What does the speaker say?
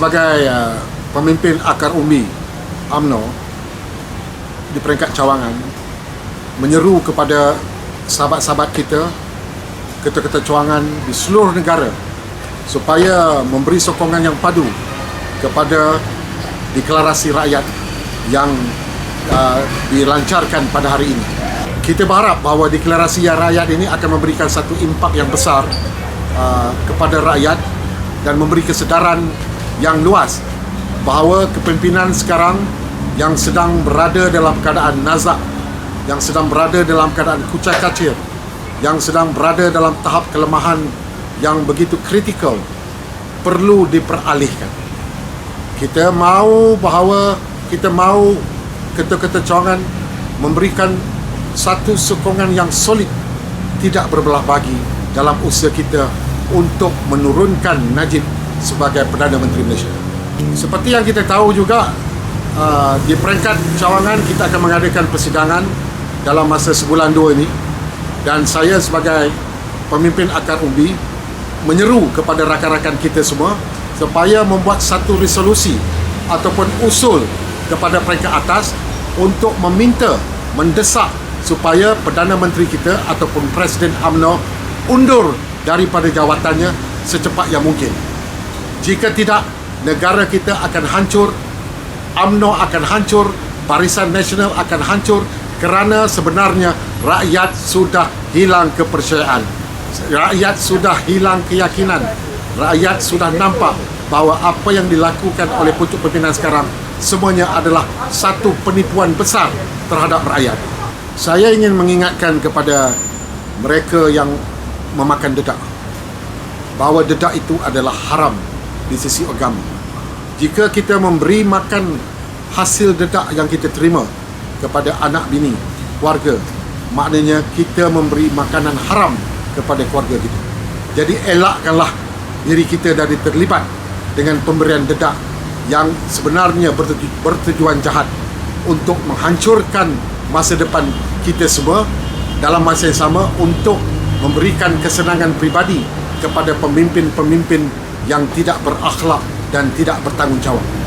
sebagai uh, pemimpin akar umbi AMNO di peringkat cawangan menyeru kepada sahabat-sahabat kita ketua-ketua cawangan di seluruh negara supaya memberi sokongan yang padu kepada deklarasi rakyat yang uh, dilancarkan pada hari ini. Kita berharap bahawa deklarasi yang rakyat ini akan memberikan satu impak yang besar uh, kepada rakyat dan memberi kesedaran yang luas bahawa kepimpinan sekarang yang sedang berada dalam keadaan nazak, yang sedang berada dalam keadaan kucai kacir, yang sedang berada dalam tahap kelemahan yang begitu kritikal perlu diperalihkan. Kita mahu bahawa kita mahu ketua-ketua cawangan memberikan satu sokongan yang solid tidak berbelah bagi dalam usaha kita untuk menurunkan Najib sebagai Perdana Menteri Malaysia. Seperti yang kita tahu juga uh, di peringkat cawangan kita akan mengadakan persidangan dalam masa sebulan dua ini dan saya sebagai pemimpin akar umbi menyeru kepada rakan-rakan kita semua supaya membuat satu resolusi ataupun usul kepada peringkat atas untuk meminta mendesak supaya Perdana Menteri kita ataupun Presiden AMNO undur daripada jawatannya secepat yang mungkin. Jika tidak, negara kita akan hancur, AMNO akan hancur, Barisan Nasional akan hancur kerana sebenarnya rakyat sudah hilang kepercayaan. Rakyat sudah hilang keyakinan. Rakyat sudah nampak bahawa apa yang dilakukan oleh pucuk pimpinan sekarang semuanya adalah satu penipuan besar terhadap rakyat. Saya ingin mengingatkan kepada mereka yang memakan dedak bahawa dedak itu adalah haram di sisi agama. Jika kita memberi makan hasil dedak yang kita terima kepada anak bini, keluarga, maknanya kita memberi makanan haram kepada keluarga kita. Jadi elakkanlah diri kita dari terlibat dengan pemberian dedak yang sebenarnya bertuju- bertujuan jahat untuk menghancurkan masa depan kita semua dalam masa yang sama untuk memberikan kesenangan pribadi kepada pemimpin-pemimpin yang tidak berakhlak dan tidak bertanggungjawab.